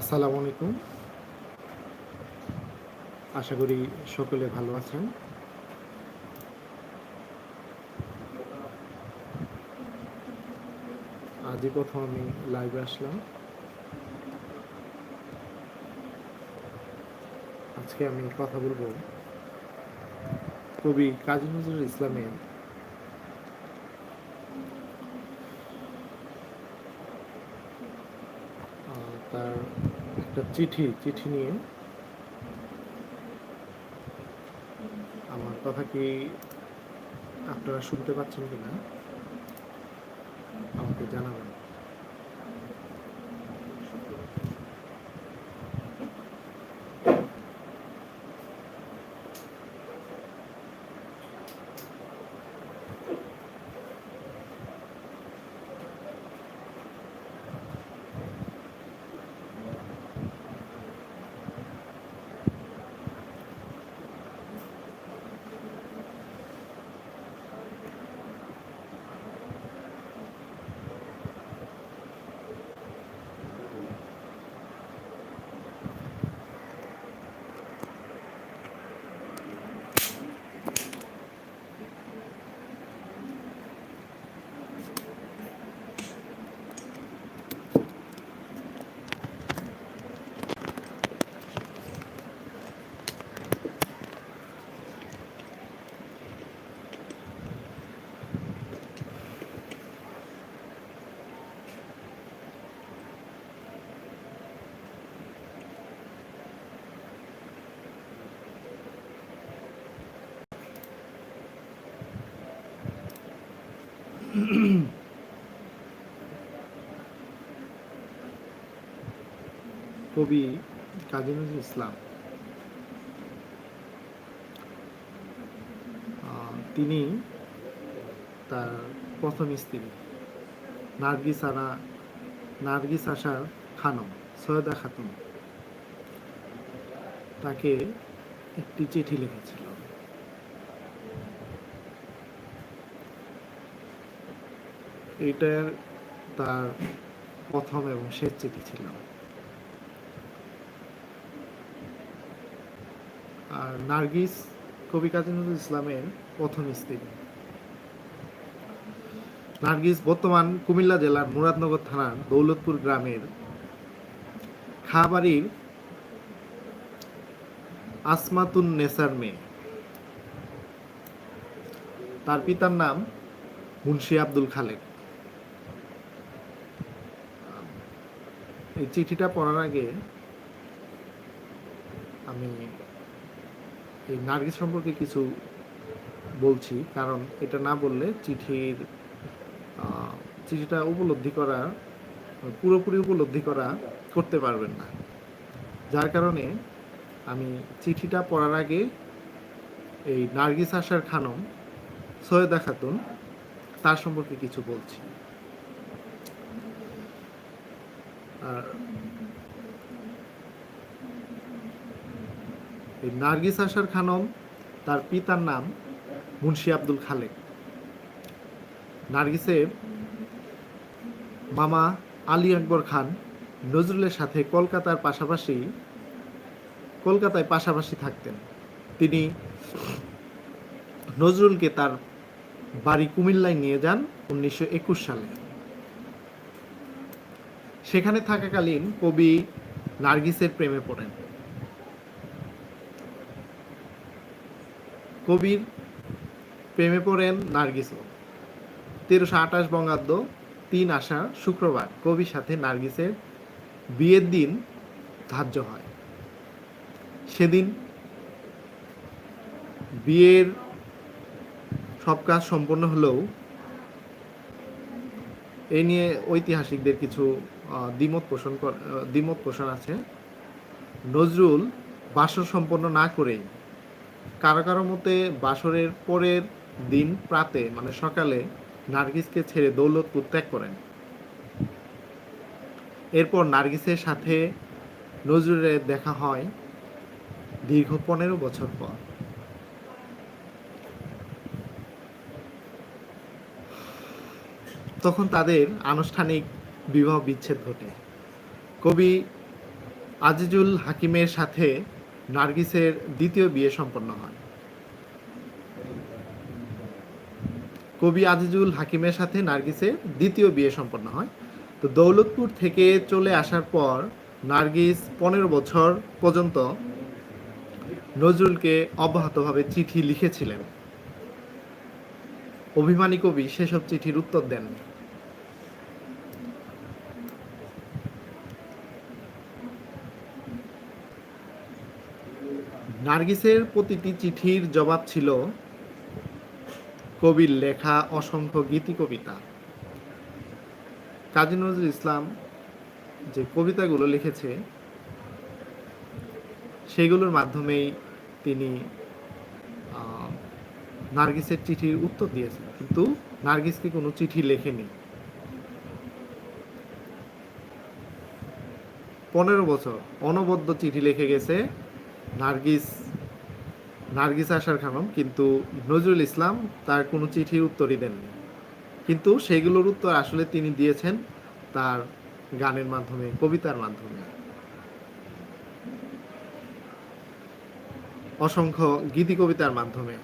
আসসালামু আলাইকুম। আশা করি সকলে ভালো আছেন। আজই প্রথম আমি লাইভে আসলাম। আজকে আমি কথা বলব কবি কাজী নজরুল ইসলামের আহ, তার একটা চিঠি চিঠি নিয়ে আমার কথা কি আপনারা শুনতে পাচ্ছেন কিনা? আমাকে জানাবেন। কবি কাজী নজরুল ইসলাম তিনি তার প্রথম স্ত্রী, নার্গিস আনা, নার্গিস আশার খানম, সৈয়দা খাতুন। তাকে একটি চিঠি লিখেছিল। এটা তার প্রথম এবং শেষ চিঠি ছিল। আর নার্গিস কবি কাজী নজরুল ইসলামের প্রথম স্ত্রী। নার্গিস বর্তমান কুমিল্লা জেলার মুরাদনগর থানার দৌলতপুর গ্রামের খাবাড়ির আসমাতুন নেসার মেয়ে। তার পিতার নাম মুন্সি আব্দুল খালেক। এই চিঠিটা পড়ার আগে আমি এই নার্গিস সম্পর্কে কিছু বলছি। কারণ এটা না বললে চিঠির চিঠিটা উপলব্ধি করা, পুরোপুরি উপলব্ধি করা করতে পারবেন না। যার কারণে আমি চিঠিটা পড়ার আগে এই নার্গিস আশার খানম, সৈয়দা খাতুন, তার সম্পর্কে কিছু বলছি আর এই নার্গিস আশার খানম, তার পিতার নাম মুন্সি আব্দুল খালেক। নার্গিসের মামা আলী আকবর খান নজরুলের সাথে কলকাতার পাশাপাশি, কলকাতায় পাশাপাশি থাকতেন। তিনি নজরুলকে তার বাড়ি কুমিল্লায় নিয়ে যান উনিশশো একুশ সালে। সেখানে থাকাকালীন কবি নার্গিসের প্রেমে পড়েন। কবির প্রেমে পড়েন নার্গিসও। তেরোশো আঠাশ বঙ্গাব্দ তিন আসা শুক্রবার কবির সাথে নার্গিসের বিয়ের দিন ধার্য হয়। সেদিন বিয়ের সব কাজ সম্পন্ন হলেও এই নিয়ে ঐতিহাসিকদের কিছু দ্বিমত পোষণ দ্বিমত পোষণ আছে। নজরুল বাসর সম্পন্ন না করেই কারও কারও মতে বাসরের পরের দিন প্রাতে মানে সকালে, নার্গিসকে ছেড়ে দৌলতপুর ত্যাগ করেন। এরপর নার্গিসের সাথে নজরুলের দেখা হয় দীর্ঘ পনেরো বছর পর। তখন তাদের আনুষ্ঠানিক বিবাহ বিচ্ছেদ ঘটে। কবি আজিজুল হাকিমের সাথে নার্গিসের দ্বিতীয় বিয়ে সম্পন্ন হয়। কবি আজিজুল হাকিমের সাথে নার্গিসের দ্বিতীয় বিয়ে সম্পন্ন হয়। তো দৌলতপুর থেকে চলে আসার পর নার্গিস পনেরো বছর পর্যন্ত নজরুলকে অব্যাহতভাবে চিঠি লিখেছিলেন। অভিমানী কবি সেসব চিঠির উত্তর দেন। নার্গিসের প্রতিটি চিঠির জবাব ছিল, কবির লেখা অসংখ্য গীতি কবিতা। কাজী নজরুল ইসলাম যে কবিতাগুলো লিখেছে, সেগুলোর মাধ্যমেই তিনি নার্গিসের চিঠির উত্তর দিয়েছেন। কিন্তু নার্গিসকে কোনো চিঠি লেখেনি? পনেরো বছর অনবদ্য চিঠি লিখে গেছে নার্গিস নার্গিস আসার খানম, কিন্তু নজরুল ইসলাম তার কোনো চিঠির উত্তরই দেননি। কিন্তু সেগুলোর উত্তর আসলে তিনি দিয়েছেন তার গানের মাধ্যমে, কবিতার মাধ্যমে। অসংখ্য গীতি কবিতার মাধ্যমে।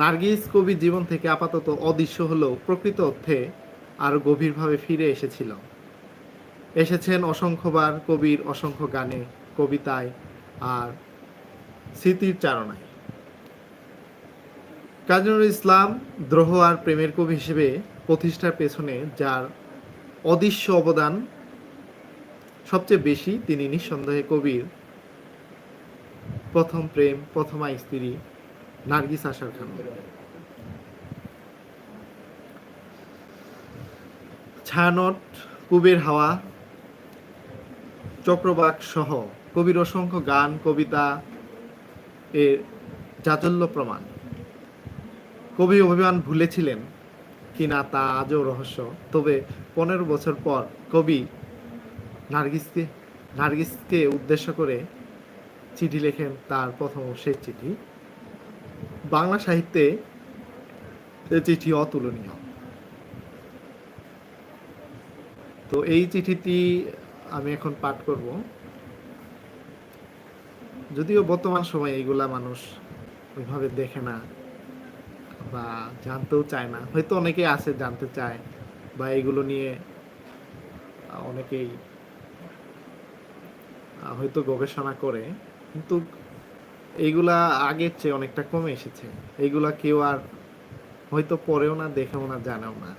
নার্গিস কবির জীবন থেকে আপাতত অদৃশ্য হলেও প্রকৃত অর্থে আরও গভীরভাবে ফিরে এসেছিল। এসেছেন অসংখ্যবার কবির অসংখ্য গানে, কবিতায় আর স্মৃতির চারণায়। কাজী ইসলাম দ্রোহ আর প্রেমের কবি হিসেবে প্রতিষ্ঠার পেছনে যার অদৃশ্য অবদান সবচেয়ে বেশি, তিনি নিঃসন্দেহে কবির প্রথম প্রেম, প্রথমা স্ত্রী নার্গিস আশার খান ছায়ানট, কুবের হাওয়া, চক্রবাক সহ কবির অসংখ্য গান, কবিতা এর জাজল্য প্রমাণ। কবি অভিমান ভুলেছিলেন কিনা তা আজও রহস্য। তবে পনেরো বছর পর কবি নার্গিসকে নার্গিসকে উদ্দেশ্য করে চিঠি লেখেন তার প্রথম শেষ চিঠি। বাংলা সাহিত্যে এ চিঠি অতুলনীয়। তো এই চিঠিটি আমি এখন পাঠ করব। যদিও বর্তমান সময়ে এইগুলা মানুষ ওইভাবে দেখে না বা জানতেও চায় না। হয়তো অনেকেই আছে জানতে চায় বা এগুলো নিয়ে অনেকেই হয়তো গবেষণা করে। কিন্তু এইগুলা আগের চেয়ে অনেকটা কমে এসেছে। এইগুলা কেউ আর হয়তো পড়েও না, দেখেও না, জানেও না।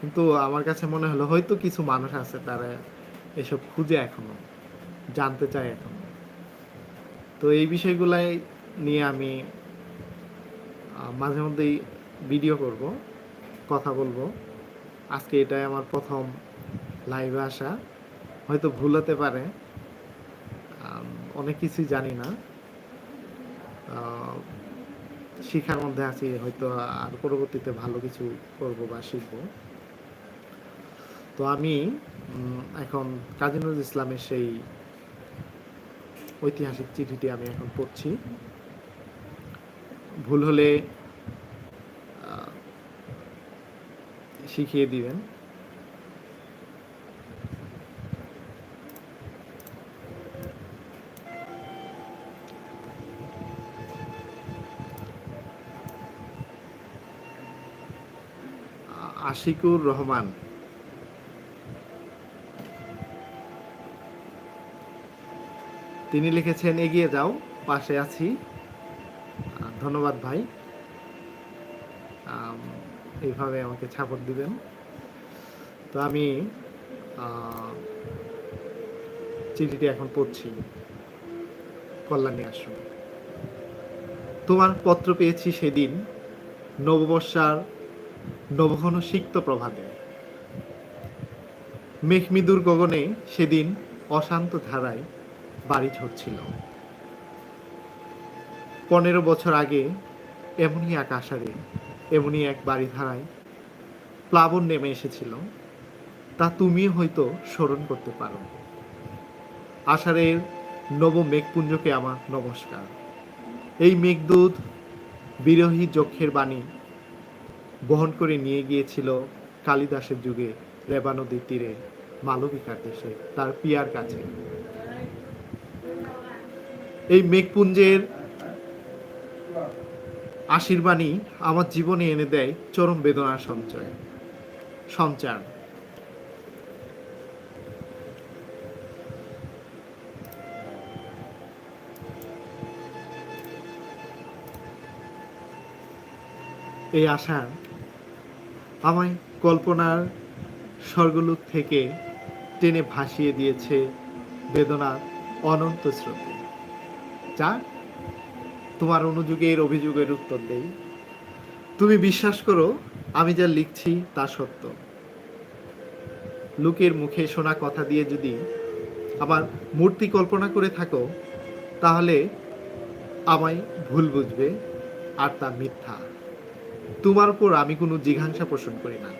কিন্তু আমার কাছে মনে হলো হয়তো কিছু মানুষ আছে তারা এসব খুঁজে এখনও। জানতে চাই এখনও। তো এই বিষয়গুলাই নিয়ে আমি মাঝে মধ্যেই ভিডিও করব, কথা বলব। আজকে এটাই আমার প্রথম লাইভে আসা। হয়তো ভুল হতে পারে। অনেক কিছুই জানি না। শিখার মধ্যে আছি, হয়তো আর পরবর্তীতে ভালো কিছু করব বা শিখব। তো আমি এখন কাজী নজরুল ইসলামের সেই ঐতিহাসিক চিঠিটি আমি এখন পড়ছি। ভুল হলে শিখিয়ে দিবেন। আশিকুর রহমান। তিনি লিখেছেন, এগিয়ে যাও, পাশে আছি। ধন্যবাদ ভাই। এইভাবে আমাকে সাপোর্ট দিবেন। তো আমি চিঠিটি এখন পড়ছি কল্যাণী আশ্রম। তোমার পত্র পেয়েছি সেদিন নববর্ষার নবঘন সিক্ত প্রভাতে। মেঘমিদুর গগনে সেদিন অশান্ত ধারায় বাড়ি ঝরছিল। পনেরো বছর আগে এমনই এক আষাঢ়ে, এমনই এক বাড়ি ধারায় প্লাবন নেমে এসেছিল। তা তুমি হয়তো স্মরণ করতে পারো। আষাঢ়ের নব মেঘপুঞ্জকে আমার নমস্কার। এই মেঘদূত বিরোহী যক্ষের বাণী বহন করে নিয়ে গিয়েছিল কালিদাসের যুগে রেবা নদীর তীরে, মালবিকার দেশে, তার পিয়ার কাছে। এই মেঘপুঞ্জের আশীর্বাণী আমার জীবনে এনে দেয় চরম বেদনার সঞ্চয়, সঞ্চার। এই আশা আমায় কল্পনার স্বর্গলোক থেকে টেনে ভাসিয়ে দিয়েছে বেদনার অনন্ত স্রোতে। যা তোমার অনুযোগের অভিযোগের উত্তর দেই। তুমি বিশ্বাস করো, আমি যা লিখছি তা সত্য। লোকের মুখে শোনা কথা দিয়ে যদি আবার মূর্তি কল্পনা করে থাকো, তাহলে আমায় ভুল বুঝবে আর তা মিথ্যা। তোমার উপর আমি কোনো জিঘাংসা পোষণ করি না।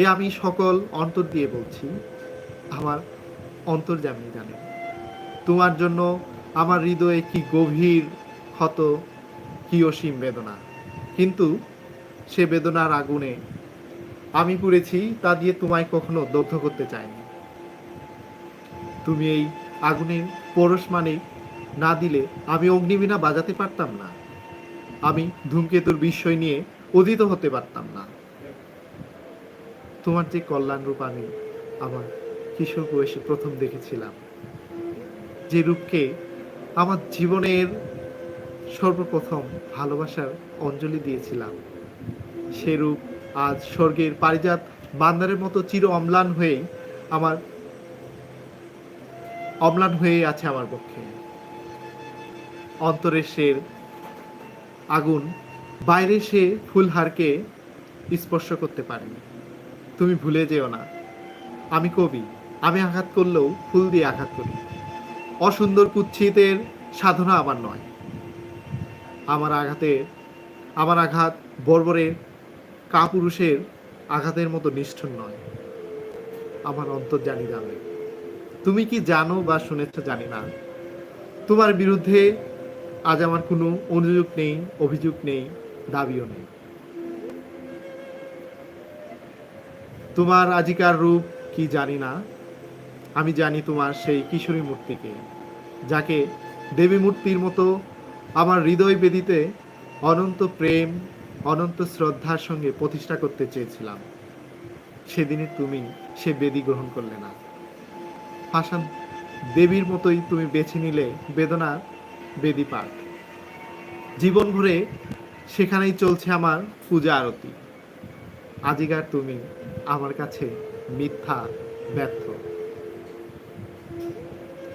এ আমি সকল অন্তর দিয়ে বলছি, আমার অন্তর্জামী জানে। তোমার জন্য আমার হৃদয়ে কি গভীর ক্ষত, কি অসীম বেদনা? কিন্তু সে বেদনার আগুনে আমি পুড়েছি, তা দিয়ে তোমায় কখনো দগ্ধ করতে চাইনি। তুমি এই আগুনের পরশ মানে না দিলে আমি অগ্নিবীণা বাজাতে পারতাম না। আমি ধূমকেতুর বিস্ময় নিয়ে অধীত হতে পারতাম না। তোমার যে কল্যাণ রূপ আমি আমার কিশোর বয়সে প্রথম দেখেছিলাম, যে রূপকে আমার জীবনের সর্বপ্রথম ভালোবাসার অঞ্জলি দিয়েছিলাম। সেরূপ আজ স্বর্গের পারিজাত বান্দারের মতো চির অম্লান হয়ে আমার, অম্লান হয়ে আছে আমার পক্ষে। অন্তরের শের আগুন বাইরে সে ফুলহারকে স্পর্শ করতে পারেনি। তুমি ভুলে যেও না। আমি কবি, আমি আঘাত করলেও ফুল দিয়ে আঘাত করি। অসুন্দর কুচ্ছিতের সাধনা আমার নয়। আমার আঘাতে, আমার আঘাত বর্বরের কাপুরুষের আঘাতের মতো নিষ্ঠুর নয়। আমার অন্তর জানি জানে তুমি কি জানো বা শুনেছ জানি না। তোমার বিরুদ্ধে আজ আমার কোনো অনুযোগ নেই, অভিযোগ নেই, দাবিও নেই। তোমার আজিকার রূপ কি জানি না। আমি জানি তোমার সেই কিশোরী মূর্তিকে, যাকে দেবী মূর্তির মতো আমার হৃদয় বেদিতে অনন্ত প্রেম, অনন্ত শ্রদ্ধার সঙ্গে প্রতিষ্ঠা করতে চেয়েছিলাম। সেদিনে তুমি সে বেদি গ্রহণ করলে না। ফাঁসান দেবীর মতোই তুমি বেছে নিলে বেদনার বেদি পাঠ। জীবন ভরে সেখানেই চলছে আমার পূজা আরতি। আজিকার তুমি আমার কাছে মিথ্যা ব্যর্থ।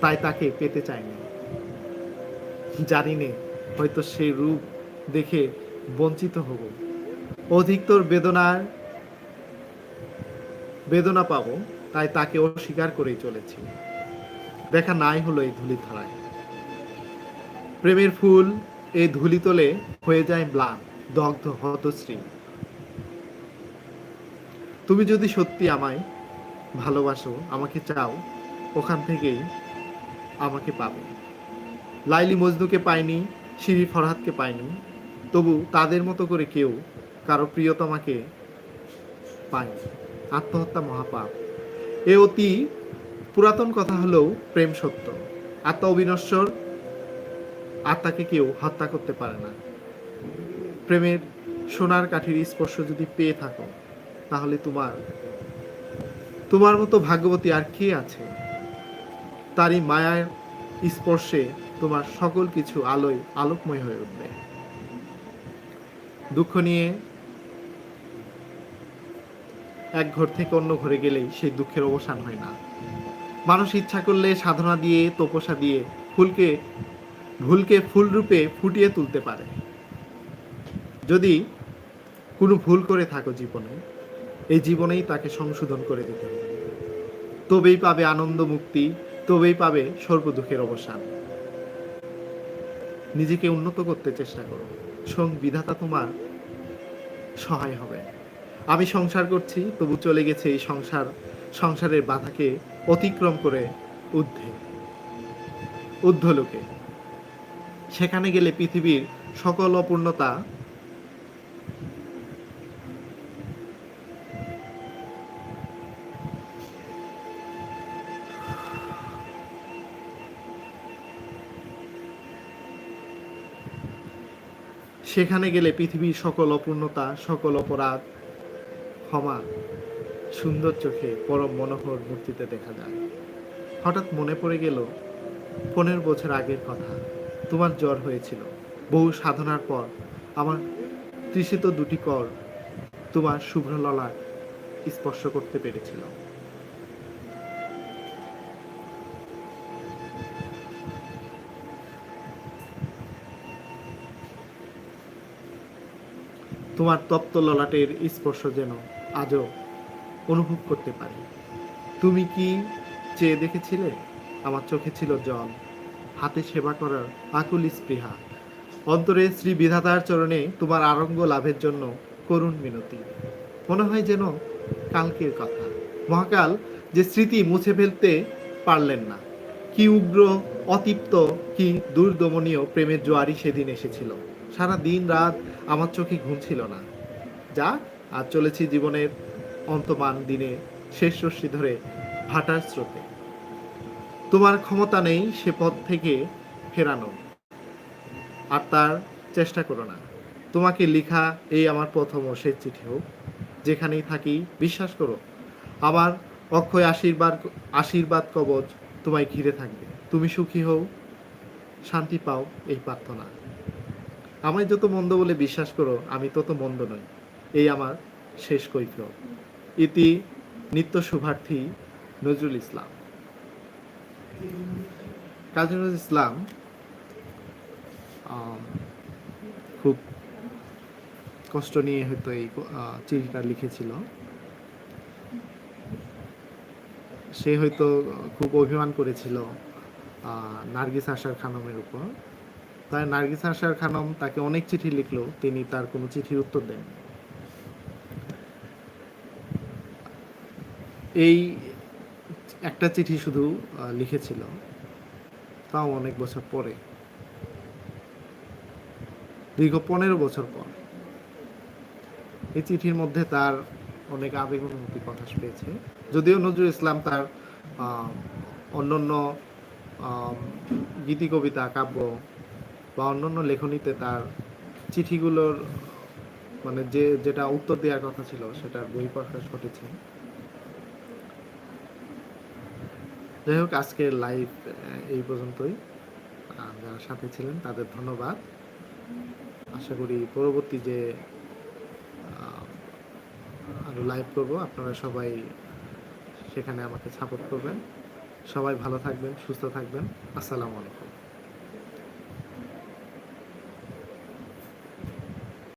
তাই তাকে পেতে চাইনি জানি নে হয়তো সেই রূপ দেখে বঞ্চিত হব। অধিকতর বেদনার বেদনা পাবো, তাই তাকে অস্বীকার করেই চলেছি। দেখা নাই হলো এই ধুলি ধারায়। প্রেমের ফুল এই ধুলি তোলে হয়ে যায় ম্লান, দগ্ধ হতশ্রী। তুমি যদি সত্যি আমায় ভালোবাসো, আমাকে চাও, ওখান থেকেই আমাকে পাবে। লাইলি মজনুকে পায়নি, শিরি ফরহাদকে পায়নি। তবু তাদের মতো করে কেউ কারও প্রিয়তমাকে পায়নি। আত্মহত্যা মহাপাপ। এ অতি পুরাতন কথা হলেও প্রেম সত্য। আত্মা অবিনশ্বর, আত্মাকে কেউ হত্যা করতে পারে না। প্রেমের সোনার কাঠির স্পর্শ যদি পেয়ে থাকো, তাহলে তোমার তোমার মতো ভাগ্যবতী আর কে আছে? তারই মায়ার স্পর্শে তোমার সকল কিছু আলোয় আলোকময় হয়ে উঠবে। দুঃখ নিয়ে এক ঘর থেকে অন্য ঘরে গেলেই সেই দুঃখের অবসান হয় না। মানুষ ইচ্ছা করলে সাধনা দিয়ে, তপস্যা দিয়ে ফুলকে, ভুলকে ফুল রূপে ফুটিয়ে তুলতে পারে। যদি কোনো ভুল করে থাকো জীবনে, এই জীবনেই তাকে সংশোধন করে দিতে হবে। তবেই পাবে আনন্দ, মুক্তি তবেই পাবে সর্ব দুঃখের অবসান। নিজেকে উন্নত করতে চেষ্টা করো। সং বিধাতা তোমার সহায় হবে। আমি সংসার করছি, তবু চলে গেছে এই সংসার। সংসারের বাধাকে অতিক্রম করে ঊর্ধ্বে ঊর্ধ্বলোকে সেখানে গেলে পৃথিবীর সকল অপূর্ণতা সেখানে গেলে পৃথিবীর সকল অপূর্ণতা, সকল অপরাধ ক্ষমা, সুন্দর চোখে পরম মনোহর মূর্তিতে দেখা যায়। হঠাৎ মনে পড়ে গেল, পনেরো বছর আগের কথা, তোমার জ্বর হয়েছিল। বহু সাধনার পর আমার তৃষিত দুটি কর তোমার শুভ্র ললাট স্পর্শ করতে পেরেছিল। তোমার তপ্ত ললাটের স্পর্শ যেন আজও অনুভব করতে পারি। তুমি কি চেয়ে দেখেছিলে? আমার চোখে ছিল জল। হাতে সেবা করার আকুল স্পৃহা। অন্তরে শ্রী বিধাতার চরণে তোমার আরঙ্গ লাভের জন্য করুণ মিনতি। মনে হয় যেন কালকের কথা। মহাকাল যে স্মৃতি মুছে ফেলতে পারলেন না। কি উগ্র, অতিপ্ত, কি দুর্দমনীয় প্রেমের জোয়ারি সেদিন এসেছিল। সারা দিন রাত আমার চোখে ঘুম ছিল না। যা আর চলেছি জীবনের অন্তমান দিনে শেষ রশ্মি ধরে ভাটার স্রোতে। তোমার ক্ষমতা নেই সে পথ থেকে ফেরানো আর তার চেষ্টা করো না। তোমাকে লেখা এই আমার প্রথম ও শেষ চিঠি হোক। যেখানেই থাকি বিশ্বাস করো, আমার অক্ষয় আশীর্বাদ আশীর্বাদ কবচ তোমায় ঘিরে থাকবে। তুমি সুখী হও, শান্তি পাও এই প্রার্থনা। আমায় যত মন্দ বলে বিশ্বাস করো, আমি তত মন্দ নই। এই আমার শেষ কৈফিয়ত। ইতি নিত্য শুভার্থী নজরুল ইসলাম। কাজী নজরুল ইসলাম খুব কষ্ট নিয়ে হয়তো এই চিঠিটা লিখেছিল। সে হয়তো খুব অভিমান করেছিল নার্গিস আশার খানমের উপর। তাই নার্গিস আশার খানম তাকে অনেক চিঠি লিখলো, তিনি তার কোনো চিঠির উত্তর দেন এই একটা চিঠি শুধু লিখেছিল, তাও অনেক বছর পরে। দীর্ঘ পনেরো বছর পর। এই চিঠির মধ্যে তার অনেক আবেগ অনুভূতি প্রকাশ পেয়েছে যদিও নজরুল ইসলাম তার অন্যান্য গীতি, কবিতা, কাব্য বা অন্যান্য লেখনীতে তার চিঠিগুলোর মানে যে, যেটা উত্তর দেওয়ার কথা ছিল, সেটার বহিঃপ্রকাশ ঘটেছে। যাই হোক, আজকের লাইভ এই পর্যন্তই। যারা সাথে ছিলেন, তাদের ধন্যবাদ। আশা করি পরবর্তী যে আরও লাইভ করব, আপনারা সবাই সেখানে আমাকে সাপোর্ট করবেন। সবাই ভালো থাকবেন, সুস্থ থাকবেন। আসসালামু আলাইকুম।